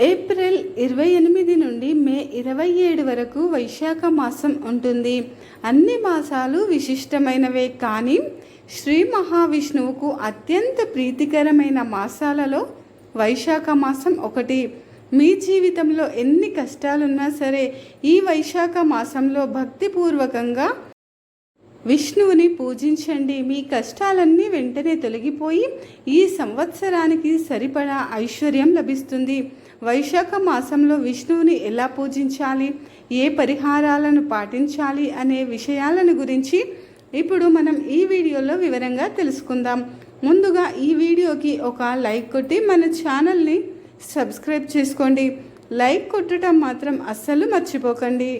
April ఇరవై ఎనిమిది నుండి మే ఇరవై ఏడు వరకు వైశాఖ మాసం ఉంటుంది. అన్ని మాసాలు విశిష్టమైనవే కానీ శ్రీ మహావిష్ణువుకు అత్యంత ప్రీతికరమైన మాసాలలో వైశాఖ మాసం ఒకటి. మీ జీవితంలో ఎన్ని కష్టాలున్నా సరే ఈ వైశాఖ మాసంలో భక్తిపూర్వకంగా విష్ణువుని పూజించండి. మీ కష్టాలన్నీ వెంటనే తొలగిపోయి ఈ సంవత్సరానికి సరిపడా ఐశ్వర్యం లభిస్తుంది. వైశాఖ మాసంలో విష్ణువుని ఎలా పూజించాలి? ఏ పరిహారాలను పాటించాలి అనే విషయాలను గురించి ఇప్పుడు మనం ఈ వీడియోలో వివరంగా తెలుసుకుందాం. ముందుగా ఈ వీడియోకి ఒక లైక్ కొట్టి మన ఛానల్ని సబ్స్క్రైబ్ చేసుకోండి. లైక్ కొట్టడం మాత్రం అస్సలు మర్చిపోకండి.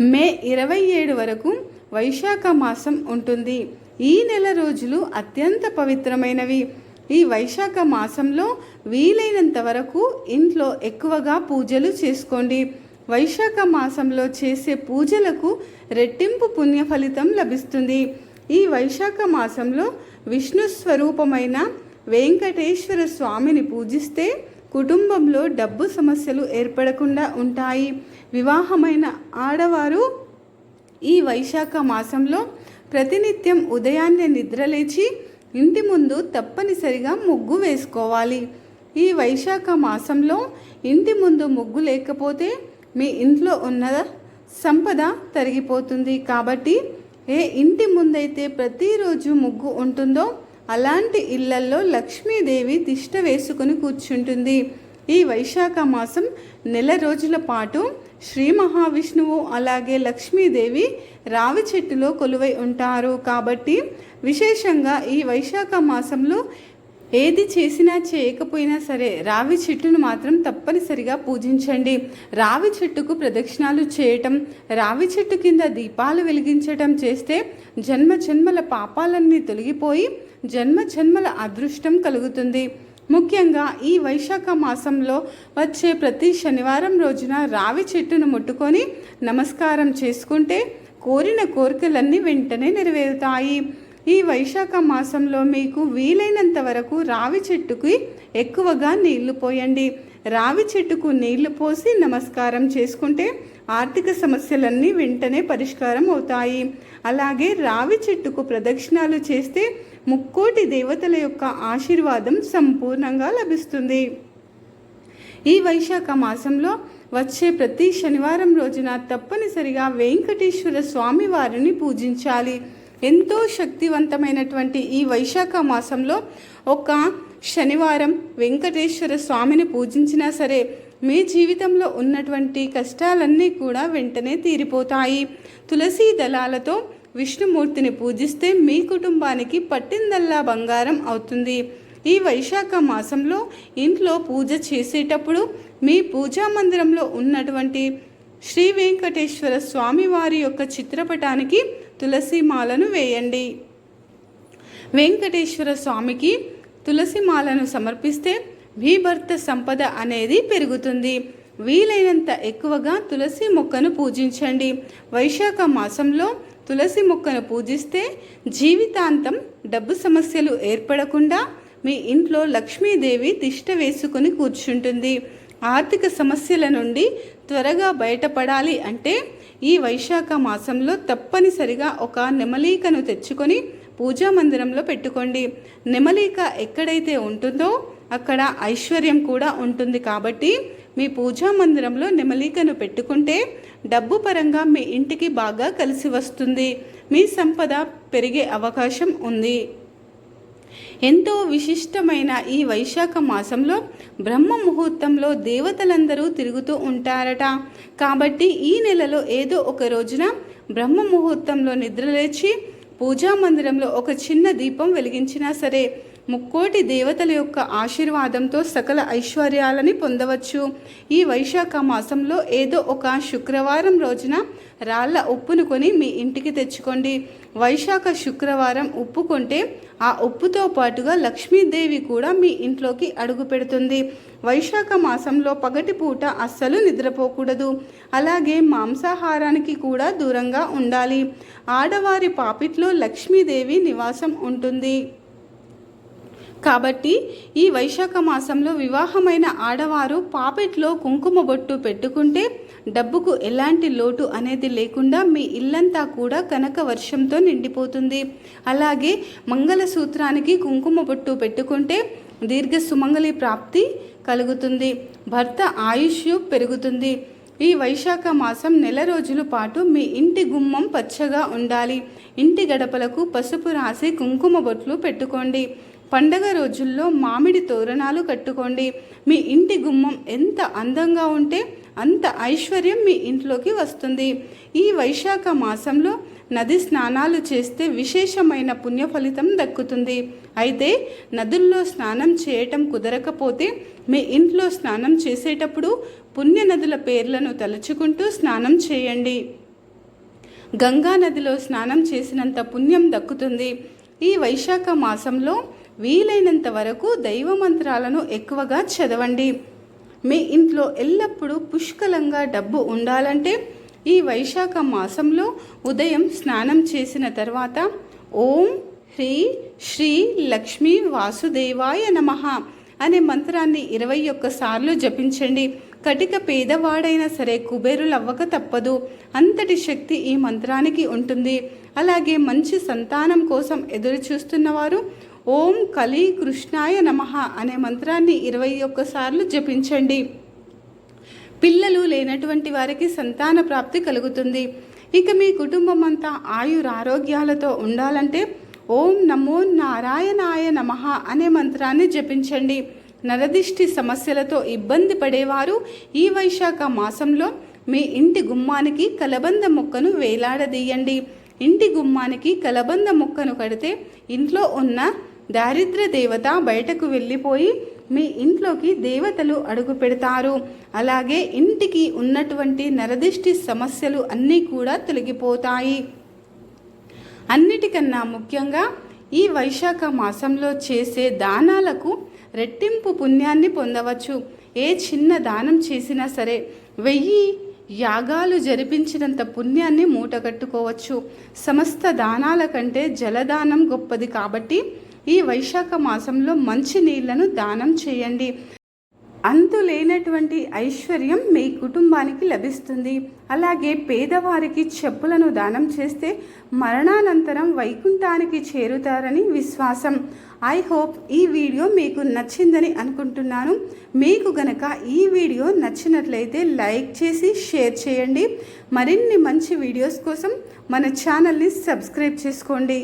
మే ఇరవై ఏడు వరకు వైశాఖ మాసం ఉంటుంది. ఈ నెల రోజులు అత్యంత పవిత్రమైనవి. ఈ వైశాఖ మాసంలో వీలైనంత వరకు ఇంట్లో ఎక్కువగా పూజలు చేసుకోండి. వైశాఖ మాసంలో చేసే పూజలకు రెట్టింపు పుణ్య ఫలితం లభిస్తుంది. ఈ వైశాఖ మాసంలో విష్ణు స్వరూపమైన వెంకటేశ్వర స్వామిని పూజిస్తే కుటుంబంలో డబ్బు సమస్యలు ఏర్పడకుండా ఉంటాయి. వివాహమైన ఆడవారు ఈ వైశాఖ మాసంలో ప్రతినిత్యం ఉదయాన్నే నిద్రలేచి ఇంటి ముందు తప్పనిసరిగా ముగ్గు వేసుకోవాలి. ఈ వైశాఖ మాసంలో ఇంటి ముందు ముగ్గు లేకపోతే మీ ఇంట్లో ఉన్న సంపద తరిగిపోతుంది. కాబట్టి ఏ ఇంటి ముందైతే ప్రతిరోజు ముగ్గు ఉంటుందో అలాంటి ఇళ్ళల్లో లక్ష్మీదేవి తిష్ట వేసుకుని కూర్చుంటుంది. ఈ వైశాఖ మాసం నెల రోజుల పాటు శ్రీ మహావిష్ణువు అలాగే లక్ష్మీదేవి రావి చెట్టులో కొలువై ఉంటారు. కాబట్టి విశేషంగా ఈ వైశాఖ మాసంలో ఏది చేసినా చేయకపోయినా సరే రావి చెట్టును మాత్రం తప్పనిసరిగా పూజించండి. రావి చెట్టుకు ప్రదక్షిణాలు చేయటం రావి చెట్టు కింద దీపాలు వెలిగించటం చేస్తే జన్మ జన్మల పాపాలన్నీ తొలగిపోయి జన్మ జన్మల అదృష్టం కలుగుతుంది. ముఖ్యంగా ఈ వైశాఖ మాసంలో వచ్చే ప్రతి శనివారం రోజున రావి చెట్టును ముట్టుకొని నమస్కారం చేసుకుంటే కోరిన కోరికలన్నీ వెంటనే నెరవేరుతాయి. ఈ వైశాఖ మాసంలో మీకు వీలైనంత వరకు రావి చెట్టుకి ఎక్కువగా నీళ్ళు పోయండి. రావి చెట్టుకు నీళ్ళు పోసి నమస్కారం చేసుకుంటే ఆర్థిక సమస్యలన్నీ వెంటనే పరిష్కారం అవుతాయి. అలాగే రావి చెట్టుకు ప్రదక్షిణాలు చేస్తే ముక్కోటి దేవతల యొక్క ఆశీర్వాదం సంపూర్ణంగా లభిస్తుంది. ఈ వైశాఖ మాసంలో వచ్చే ప్రతి శనివారం రోజున తప్పనిసరిగా వెంకటేశ్వర స్వామి వారిని పూజించాలి. ఎంతో శక్తివంతమైనటువంటి ఈ వైశాఖ మాసంలో ఒక శనివారం వెంకటేశ్వర స్వామిని పూజించినా సరే మీ జీవితంలో ఉన్నటువంటి కష్టాలన్నీ కూడా వెంటనే తీరిపోతాయి. తులసీ దళాలతో విష్ణుమూర్తిని పూజిస్తే మీ కుటుంబానికి పట్టిందల్లా బంగారం అవుతుంది. ఈ వైశాఖ మాసంలో ఇంట్లో పూజ చేసేటప్పుడు మీ పూజా మందిరంలో ఉన్నటువంటి శ్రీ వెంకటేశ్వర స్వామి వారి యొక్క చిత్రపటానికి తులసి మాలను వేయండి. వెంకటేశ్వర స్వామికి తులసి మాలను సమర్పిస్తే మీ భర్త సంపద అనేది పెరుగుతుంది. వీలైనంత ఎక్కువగా తులసి మొక్కను పూజించండి. వైశాఖ మాసంలో తులసి మొక్కను పూజిస్తే జీవితాంతం డబ్బు సమస్యలు ఏర్పడకుండా మీ ఇంట్లో లక్ష్మీదేవి తిష్ట వేసుకుని కూర్చుంటుంది. ఆర్థిక సమస్యల నుండి త్వరగా బయటపడాలి అంటే ఈ వైశాఖ మాసంలో తప్పనిసరిగా ఒక నెమలీకను తెచ్చుకొని పూజా మందిరంలో పెట్టుకోండి. నెమలీక ఎక్కడైతే ఉంటుందో అక్కడ ఐశ్వర్యం కూడా ఉంటుంది కాబట్టి మీ పూజా మందిరంలో నెమలికను పెట్టుకుంటే డబ్బు పరంగా మీ ఇంటికి బాగా కలిసి వస్తుంది. మీ సంపద పెరిగే అవకాశం ఉంది. ఎంతో విశిష్టమైన ఈ వైశాఖ మాసంలో బ్రహ్మ ముహూర్తంలో దేవతలందరూ తిరుగుతూ ఉంటారట. కాబట్టి ఈ నెలలో ఏదో ఒక రోజున బ్రహ్మ ముహూర్తంలో నిద్రలేచి పూజా మందిరంలో ఒక చిన్న దీపం వెలిగించినా సరే ముక్కోటి దేవతల యొక్క ఆశీర్వాదంతో సకల ఐశ్వర్యాలని పొందవచ్చు. ఈ వైశాఖ మాసంలో ఏదో ఒక శుక్రవారం రోజున రాళ్ళ ఉప్పును కొని మీ ఇంటికి తెచ్చుకోండి. వైశాఖ శుక్రవారం ఉప్పు కొంటే ఆ ఉప్పుతో పాటుగా లక్ష్మీదేవి కూడా మీ ఇంట్లోకి అడుగు పెడుతుంది. వైశాఖ మాసంలో పగటిపూట అస్సలు నిద్రపోకూడదు. అలాగే మాంసాహారానికి కూడా దూరంగా ఉండాలి. ఆడవారి పాపిట్లో లక్ష్మీదేవి నివాసం ఉంటుంది. కాబట్టి ఈ వైశాఖ మాసంలో వివాహమైన ఆడవారు పాపెట్లో కుంకుమ బొట్టు పెట్టుకుంటే డబ్బుకు ఎలాంటి లోటు అనేది లేకుండా మీ ఇల్లంతా కూడా కనక వర్షంతో నిండిపోతుంది. అలాగే మంగళసూత్రానికి కుంకుమ బొట్టు పెట్టుకుంటే దీర్ఘ సుమంగళి ప్రాప్తి కలుగుతుంది. భర్త ఆయుష్ పెరుగుతుంది. ఈ వైశాఖ మాసం నెల రోజుల పాటు మీ ఇంటి గుమ్మం పచ్చగా ఉండాలి. ఇంటి గడపలకు పసుపు రాసి కుంకుమ బొట్లు పెట్టుకోండి. పండగ రోజుల్లో మామిడి తోరణాలు కట్టుకోండి. మీ ఇంటి గుమ్మం ఎంత అందంగా ఉంటే అంత ఐశ్వర్యం మీ ఇంట్లోకి వస్తుంది. ఈ వైశాఖ మాసంలో నది స్నానాలు చేస్తే విశేషమైన పుణ్య ఫలితం దక్కుతుంది. అయితే నదుల్లో స్నానం చేయటం కుదరకపోతే మీ ఇంట్లో స్నానం చేసేటప్పుడు పుణ్య నదుల పేర్లను తలుచుకుంటూ స్నానం చేయండి. గంగా నదిలో స్నానం చేసినంత పుణ్యం దక్కుతుంది. ఈ వైశాఖ మాసంలో వీలైనంత వరకు దైవ మంత్రాలను ఎక్కువగా చదవండి. మీ ఇంట్లో ఎల్లప్పుడూ పుష్కలంగా డబ్బు ఉండాలంటే ఈ వైశాఖ మాసంలో ఉదయం స్నానం చేసిన తర్వాత ఓం హ్రీ శ్రీ లక్ష్మీ వాసుదేవాయ నమః అనే మంత్రాన్ని ఇరవై ఒక్కసార్లు జపించండి. కటిక పేదవాడైనా సరే కుబేరులు అవ్వక తప్పదు. అంతటి శక్తి ఈ మంత్రానికి ఉంటుంది. అలాగే మంచి సంతానం కోసం ఎదురు చూస్తున్నవారు ఓం కలి కృష్ణాయ నమః అనే మంత్రాన్ని ఇరవై ఒక్కసార్లు జపించండి. పిల్లలు లేనటువంటి వారికి సంతాన ప్రాప్తి కలుగుతుంది. ఇక మీ కుటుంబం అంతా ఆయురారోగ్యాలతో ఉండాలంటే ఓం నమో నారాయణాయ నమః అనే మంత్రాన్ని జపించండి. నరదిష్టి సమస్యలతో ఇబ్బంది పడేవారు ఈ వైశాఖ మాసంలో మీ ఇంటి గుమ్మానికి కలబంద మొక్కను వేలాడదీయండి. ఇంటి గుమ్మానికి కలబంద మొక్కను కడితే ఇంట్లో ఉన్న దారిద్ర దేవత బయటకు వెళ్ళిపోయి మీ ఇంట్లోకి దేవతలు అడుగు పెడతారు. అలాగే ఇంటికి ఉన్నటువంటి నరదిష్టి సమస్యలు అన్నీ కూడా తొలగిపోతాయి. అన్నిటికన్నా ముఖ్యంగా ఈ వైశాఖ మాసంలో చేసే దానాలకు రెట్టింపు పుణ్యాన్ని పొందవచ్చు. ఏ చిన్న దానం చేసినా సరే వెయ్యి యాగాలు జరిపించినంత పుణ్యాన్ని మూటగట్టుకోవచ్చు. సమస్త దానాల కంటే జలదానం గొప్పది కాబట్టి ఈ వైశాఖ మాసంలో మంచి నీళ్ళను దానం చేయండి. అంతు లేనటువంటి ఐశ్వర్యం మీ కుటుంబానికి లభిస్తుంది. అలాగే పేదవారికి చెప్పులను దానం చేస్తే మరణానంతరం వైకుంఠానికి చేరుతారని విశ్వాసం. ఐ హోప్ ఈ వీడియో మీకు నచ్చిందని అనుకుంటున్నాను. మీకు గనక ఈ వీడియో నచ్చినట్లయితే లైక్ చేసి షేర్ చేయండి. మరిన్ని మంచి వీడియోస్ కోసం మన ఛానల్ని సబ్స్క్రైబ్ చేసుకోండి.